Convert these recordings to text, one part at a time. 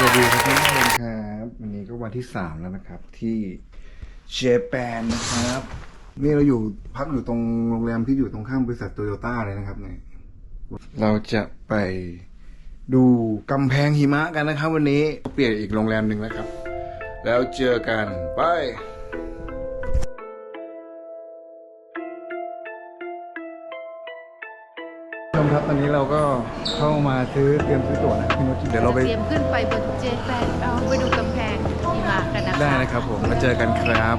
สวัสดีครับทุกคนครับวันนี้ก็วันที่สามแล้วนะครับ ที่เจแปนนะครับ นี่เราอยู่พักอยู่ตรงโรงแรมที่อยู่ตรงข้ามบริษัทโตโยต้าเลยนะครับเนี่ยเราจะไปดูกำแพงหิมะกันนะครับ วันนี้เปลี่ยนอีกโรงแรมหนึ่งแล้วครับ แล้วเจอกัน ไปับ ตอนนี้เราก็เข้ามาซื้อเตรียมซื้อตั๋วนะพี่นุชเดี๋ยวเราไปเตรียมขึ้นไปบนเจแปนเอาไปดูกำแพงหิมากันนะคะได้นะครับผมมาเจอกันครับ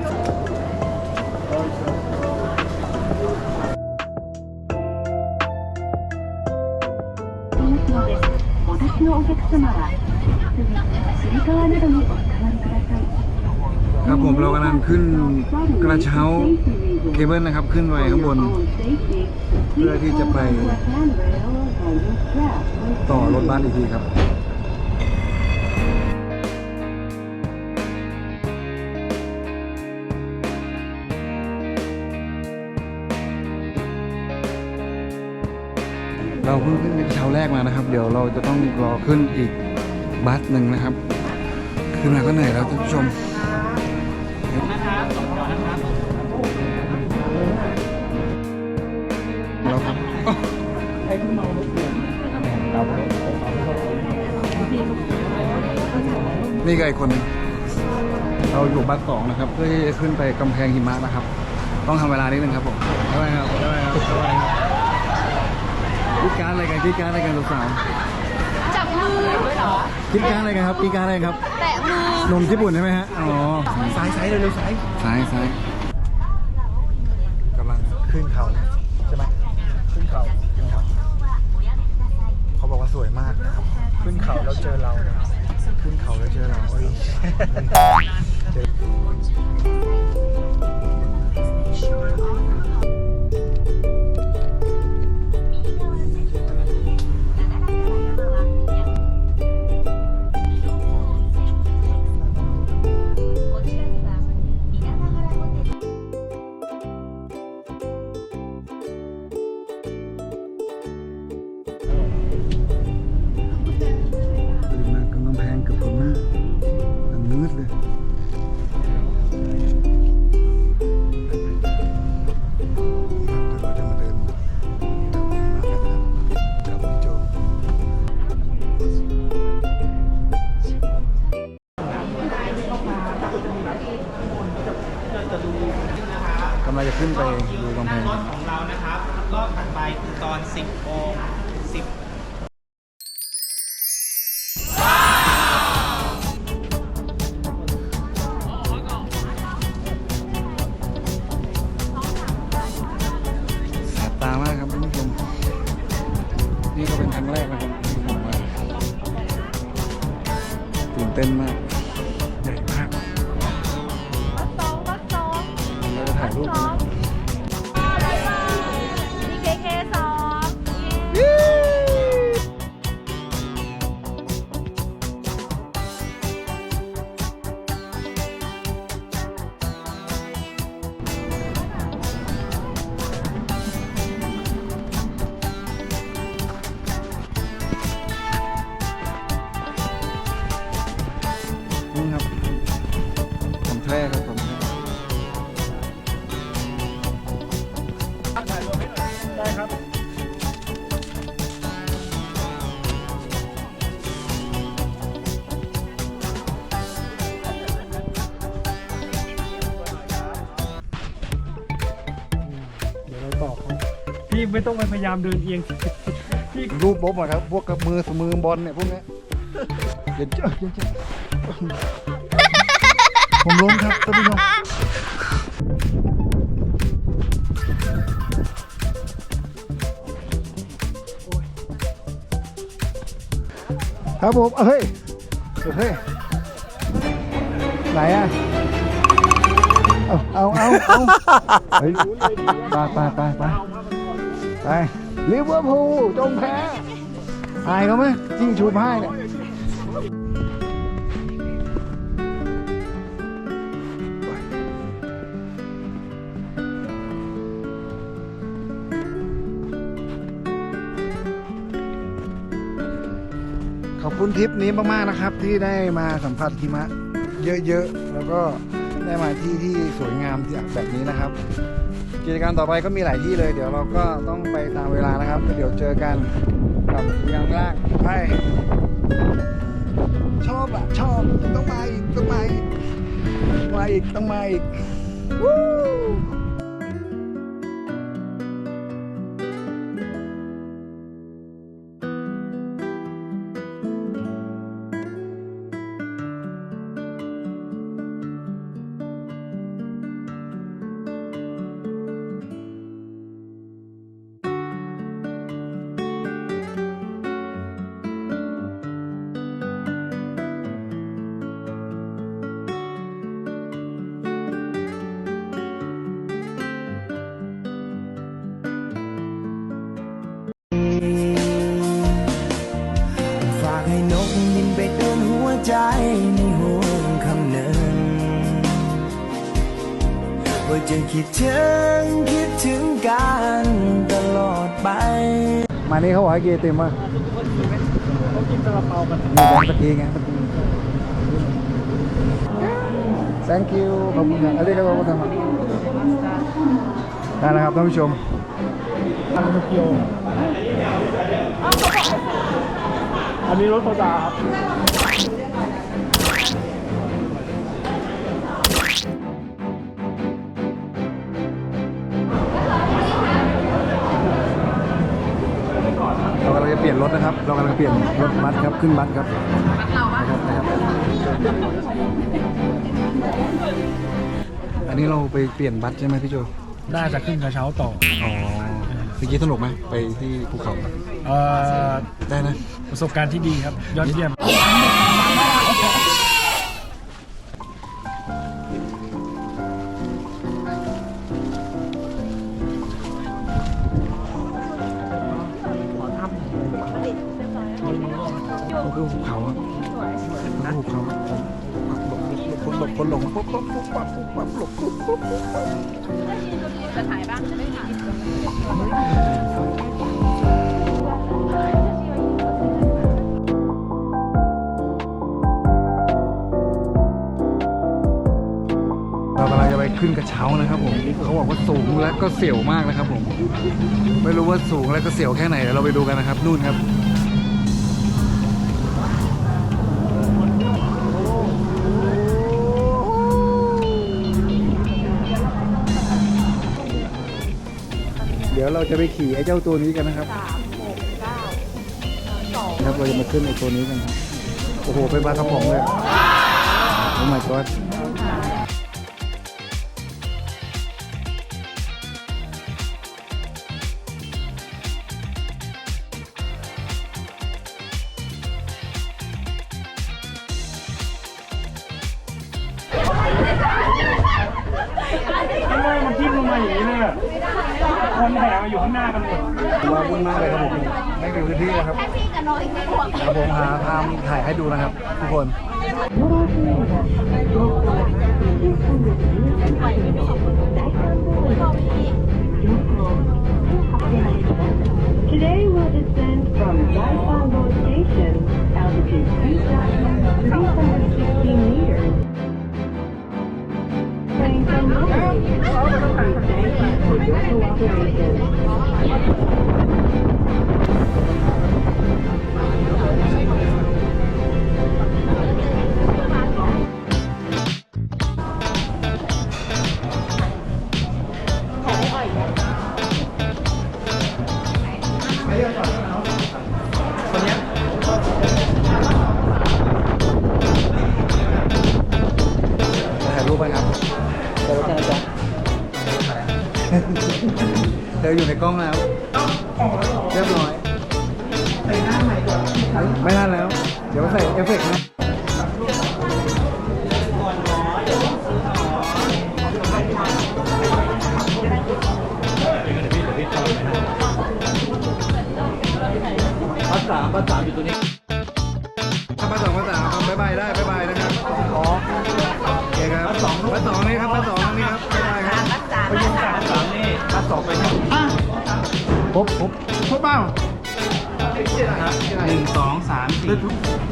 ครับผมเรากำลังขึ้นกระเช้าเคเบิลนะครับ ขึ้นไปข้างบน เพื่อที่จะไป ต่อรถบัสอีกทีครับเราเพิ่งขึ้นกระเช้าแรกมานะครับ เดี๋ยวเราจะต้องรอขึ้นอีกบัสหนึ่งนะครับ ขึ้นมาก็เหนื่อยแล้วท่านผู้ชม นี่ก็อีกคนหนึ่งเราอยู่บัสสองนะครับ เพื่อที่จะขึ้นไปกำแพงหิมะนะครับ ต้องทำเวลานิดนึงครับผมได้ครับได้ครับได้ครับคิดการอะไรกันคิดการอะไรกันสาวจับมือด้วยเหรอๆคิดการอะไรกันครับคิดการอะไรครับแตะมือนมญี่ปุ่นใช่ไหมฮะอ๋อซ้ายซ้ายเร็วๆซ้ายซ้ายซ้ายกำลังขึ้นเขาใช่ไหมขึ้นเขาขึ้นเขาเขาบอกว่าสวยมากนะครับขึ้นเขาแล้วเจอเรา ขึ้นเขาแล้วเจอเราเอ้ย ตื่ ไม่ต้องไปพยายามเดินเอียงพี่รูปลบหมดครับ พวกกับมือสมือบอลเนี่ยพวกเนี้ยเย็นเจ้าเย็นเจ้าผมล้มครับท่านผู้ชมครับผมเฮ้ยเฮ้ยไหนอะ เอา เอา เอาเอาเฮ้ยไปไปไปไป ไปลิเวอร์พูลจงแพ้อายเขาไหมจิ้งชูพ่ายเนี่ยขอบคุณทริปนี้มากๆนะครับ ที่ได้มาสัมผัสหิมะเยอะๆ แล้วก็ได้มาที่ที่สวยงามแบบนี้นะครับ กิจกรรมต่อไปก็มีหลายที่เลย เดี๋ยวเราก็ต้องไปตามเวลานะครับ เดี๋ยวเจอกันกับยังลากไปชอบอะชอบต้องมาอีกต้องมาอีกมาอีกต้องมาอีกวู้ คิดถึงคิดถึงกันตลอดไป มานี่เขาบอกให้กินไอติมป่ะเขากินซาลาเปากันนี่แบงค์ตะกี้ไงตะกี้ thank you ขอบคุณครับอันนี้ก็ขอบคุณครับได้แล้วครับท่านผู้ชมทางโตเกียวอันนี้รถโซดาครับ ลังจะเปลี่ยนรถนะครับ เรากำลังเปลี่ยนรถบัสครับ ขึ้นบัสครับนะครับนะครับ อันนี้เราไปเปลี่ยนบัสใช่ไหมพี่โจ น่าจะขึ้นกระเช้าต่อ อ๋อเมื่อกี้สนุกไหมไปที่ภูเขา เอ่อ ได้นะ ประสบการณ์ที่ดีครับ ยอดเยี่ยม ขึ้นกระเช้านะครับผมเขาบอกว่าสูงและก็เสียวมากนะครับผมไม่รู้ว่าสูงและก็เสียวแค่ไหนเดี๋ยวเราไปดูกันนะครับนู่นครับเดี๋ยวเราจะไปขี่ไอ้เจ้าตัวนี้กันนะครับครับเราจะมาขึ้นไอ้ตัวนี้กันครับโอ้โหเป็นปลากระป๋องเลยโอ้ my god อย่างนี้เลยอะคนแห่มาอยู่ข้างหน้ากันหมดว่าวุ่นมากเลยครับผมไม่มีพื้นที่แล้วครับเดี๋ยวผมหาทางถ่ายให้ดูนะครับ ทุกคน Today we'll descend from Daifango Station, เธออยู่ในกล้องแล้ว เรียบร้อย ไม่ทันแล้ว เดี๋ยวใส่เอฟเฟกต์นะภาษาภาษาอยู่ตัวนี้ภาษาภาษาครับบ๊ายบายได้บ๊ายบายนะครับอ๋อโอเคครับบัสสองบัสสองนี่ครับบัสสองนี่ครับบ๊ายบายครับบัสสาม บัสสามนี่บัสสองไปครบพบพบบเปล่าหนึ่งสองสามสี่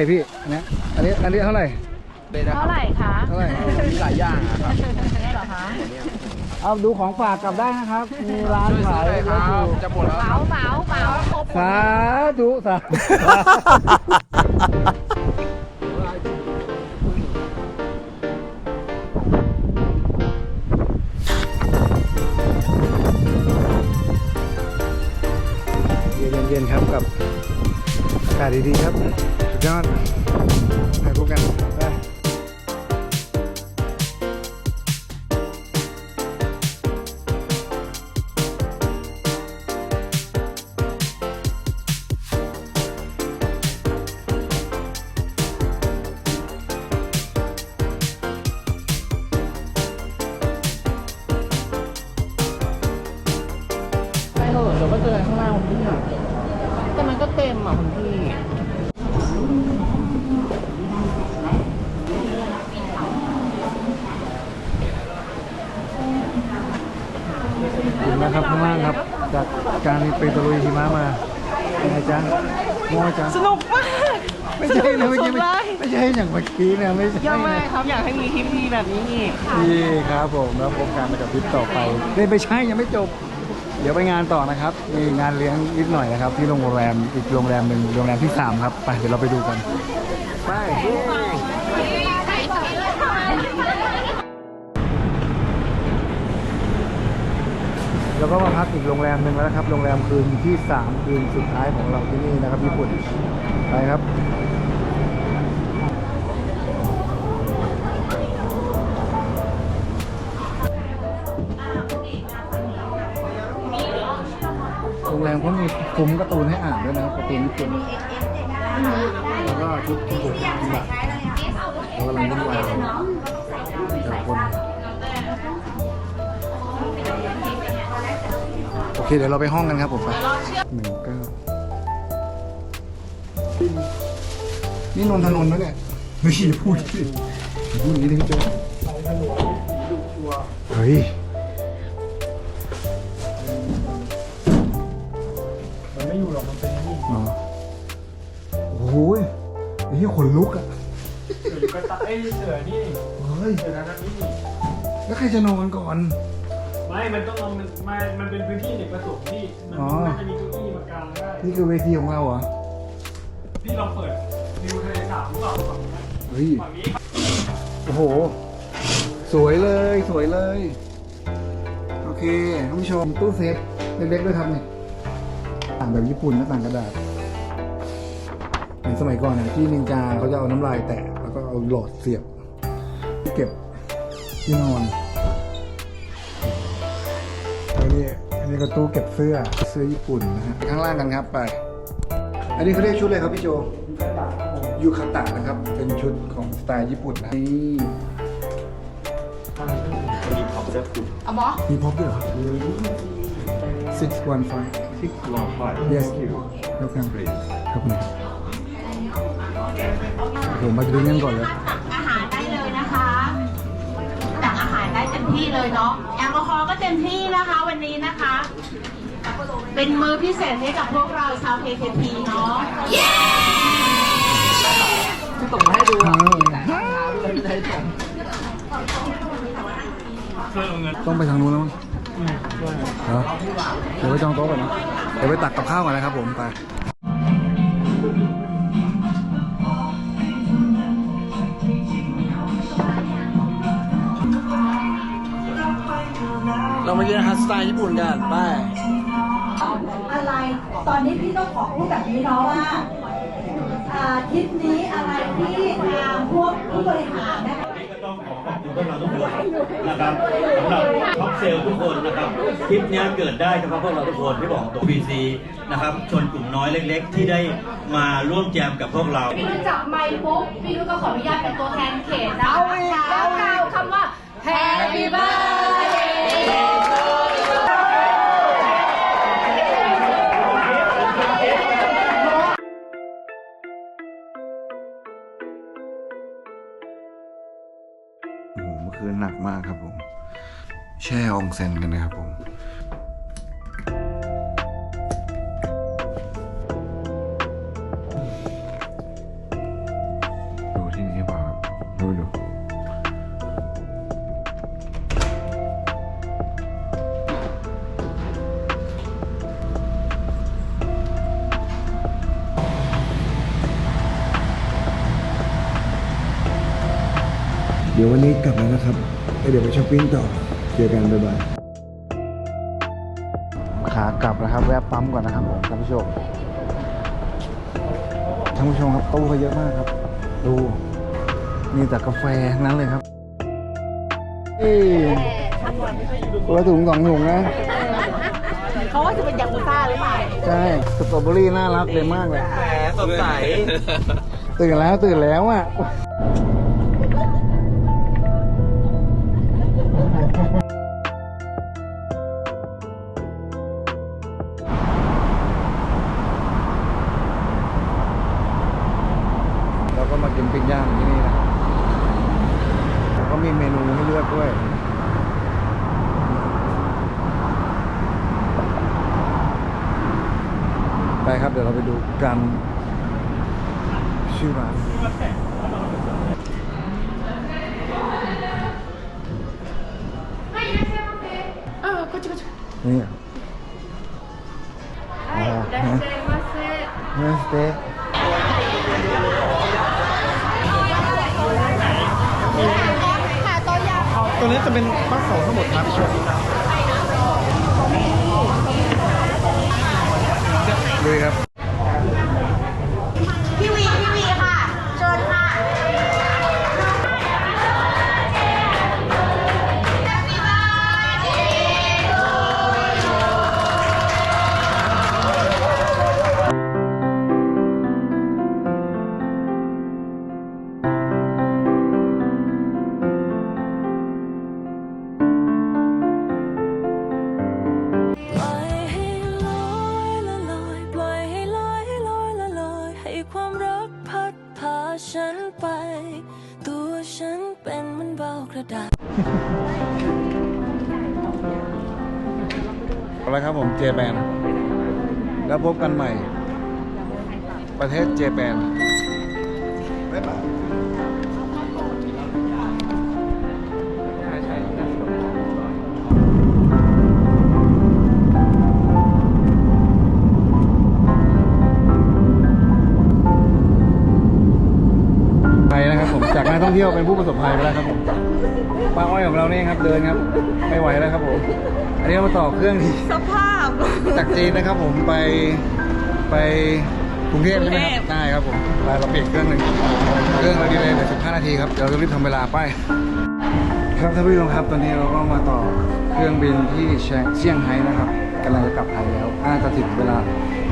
ร่พี่อันเนี้ยอันนี้อันนี้เท่าไหร่เท่าไหร่คะเท่าไหร่หลายอย่างอะครับนี่เหรอคะเอาดูของฝากกลับได้นะครับ มีร้านขายเยอะอยู่จะหมดแล้วเหมาเหมาเหมาครบสาธุสาธุเย็นๆครับกับอากาศดีๆครับสุด ยอดถ่ายรูปกันไปเถอะเดี๋ยวก็เจอข้างล่างพี่แต่มันก็เต็มอะคุณพี่ ถึงแล้วครับข้างล่างครับ จากการไปตะลุยหิมะมาเป็นไงจ๊ะมองจ๊ะสนุกมากไม่ใช่นะเมื่อกี้ไม่ไม่ใช่อย่างเมื่อกี้นะไม่ใช่เยอะมากนะครับอยากให้มีคลิปดีแบบนี้อีกนี่ครับผมแล้วพบกันกับคลิปต่อไปเล่นไปใช่ยังไม่จบ เดี๋ยวไปงานต่อนะครับ มีงานเลี้ยงนิดหน่อยนะครับ ที่โรงแรมอีกโรงแรมหนึ่งโรงแรมที่สามครับ ไปเดี๋ยวเราไปดูกัน ไป แล้วก็มาพักอีกโรงแรมหนึ่งแล้วนะครับ โรงแรมคืนที่สามคืนสุดท้ายของเราที่นี่นะครับญี่ปุ่นไปครับโรงแรมเขามีคุ้มการ์ตูนให้อ่านด้วยนะครับการ์ตูนญี่ปุ่นแล้วก็ชุดที่ถูกแบบ เคเดี๋ยวเราไปห้องกันครับผมไปหนึ่งเก้านี่นนทนนท์นะเนี่ยไม่ใช่พูดดิพูดอย่างนี้ดิพี่โจ๊กเฮ้ยมันไม่อยู่หรอกมันเป็นนี่อ๋อโอ้โหไอ้ที่ขนลุกอะเสือกระต่ายไอ้เสือนี่เฮ้ยเสือนั้นนี่แล้วใครจะนอนก่อน ไม่มันต้องเอามันมามันเป็นพื้นที่เด็กประสงค์ที่มันอ๋อ น่าจะมีเก้าอี้มากางได้นี่คือเวทีของเราเหรอที่เราเปิดวิวทะเลสาบหรือเปล่าฝั่งนี้เฮ้ยฝั่งนี้โอ้โห สวยเลยสวยเลย โอเคท่านผู้ชมตู้เซฟเล็กๆด้วยครับเนี่ยต่างแบบญี่ปุ่นนะต่างกระดาษเหมือนสมัยก่อนนะที่นินจาเขาจะเอาน้ำลายแตะแล้วก็เอาหลอดเสียบ เก็บที่นอน นี่อันนี้ก็ตู้เก็บเสื้อเสื้อญี่ปุ่นนะฮะข้างล่างกันครับไป อันนี้เขาเรียกชุดอะไรครับพี่โจยูคาตะนะครับ เป็นชุดของสไตล์ญี่ปุ่นนะนี่เอาบอมีพ็อปด้วยเหรอครับ six one five Six one five. yes Thank you. welcome ขอบคุณครับผมมาดูเงินก่อนเลยอาหารได้เลยนะคะตักอาหารได้เต็มที่เลยเนาะ แอลกอฮอล์ก็เต็มที่นะคะวันนี้นะคะ เป็นมื้อพิเศษให้กับพวกเราชาว KKP เนาะเสื้อเงินต้องไปทางนู้นแล้วมั้งเหรอเดี๋ยวไปจองโต๊ะก่อนนะ เดี๋ยวไปตักกับข้าวก่อนนะครับผมไป เรามากินอาหารสไตล์ญี่ปุ่นกันไป อะไร ตอนนี้พี่ต้องขอพูดแบบนี้เนาะว่าอ่าทริปนี้อะไรที่ทางพวกผู้บริหารนะคะพวกเราทุกคนนะครับสำหรับท็อปเซลล์ทุกคนนะครับคลิปเนี้ยเกิดได้เฉพาะพวกเราทุกคนที่บอกตัว BC นะครับชนกลุ่มน้อยเล็ก ๆ ที่ได้มาร่วมแจมกับพวกเรา พี่นุชจับไมค์ปุ๊บพี่นุชก็ขออนุญาตเป็นตัวแทนเขตนะ อองเซนกันนะครับผม ดูที่นี่เปล่าครับดูดูเดี๋ยววันนี้กลับแล้วนะครับ เดี๋ยวไปช้อปปิ้งต่อ เจอกันบ๊ายบายขากลับนะครับ แวะปั๊มก่อนนะครับผมท่านผู้ชมท่านผู้ชมครับตู้เขาเยอะมากครับ ดูมีแต่กาแฟทั้งนั้นเลยครับเอ้ยตัวละถุงสองถุงนะเขาว่าจะเป็นยากุซ่าหรือเปล่าใช่สตรอเบอรี่น่ารักเลยมากเลยแหมสดใสตื่นแล้วตื่นแล้วอะ กันชื่อร้านเออก็จะก็จะนี่เหรออ๋อฮะเนื้อสเต๊กตัวนี้จะเป็นปักสองทั้งหมดครับดูครับ ผมเจแปนแล้วพบกันใหม่ ประเทศเจแปนบ๊ายบายไปนะครับผมจากนักท่องเที่ยวเป็นผู้ประสบภัยไปแล้วครับผมป้าอ้อยของเรานี่ครับเดินครับ ไม่ไหวแล้วครับผม อันนี้เรามาต่อเครื่องที่สภาพ จากจีนนะครับผมไปไปกรุงเทพใช่ไหมครับได้ครับผมไปเราเปลี่ยนเครื่องหนึ่งเครื่องเราดีเลยเหลือ15นาทีครับเดี๋ยวเราจะรีบทำเวลาไป ครับท่านผู้ชมครับตอนนี้เราก็มาต่อเครื่องบินที่เชียงเซี่ยงไฮ้นะครับกำลังจะกลับไทยแล้วน่าจะถึงเวลา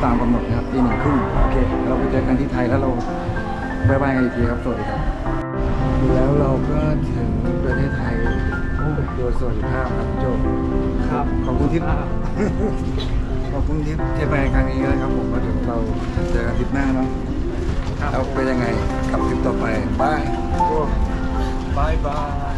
ตามกำหนดนะครับตีหนึ่งครึ่งโอเค เราไปเจอกันที่ไทยแล้วเราบายบายกันอีกทีครับสวัสดีครับแล้วเราก็ถึงประเทศไทย โอ้โดยสวัสดิภาพครับโจครับขอบคุณที่ขอบคุณที่ที่ไปครั้งนี้นะครับผมก็เดี๋ยวเราเจอกันทริปหน้าเนาะเราเป็นยังไงกับทริปต่อไปบายบายบาย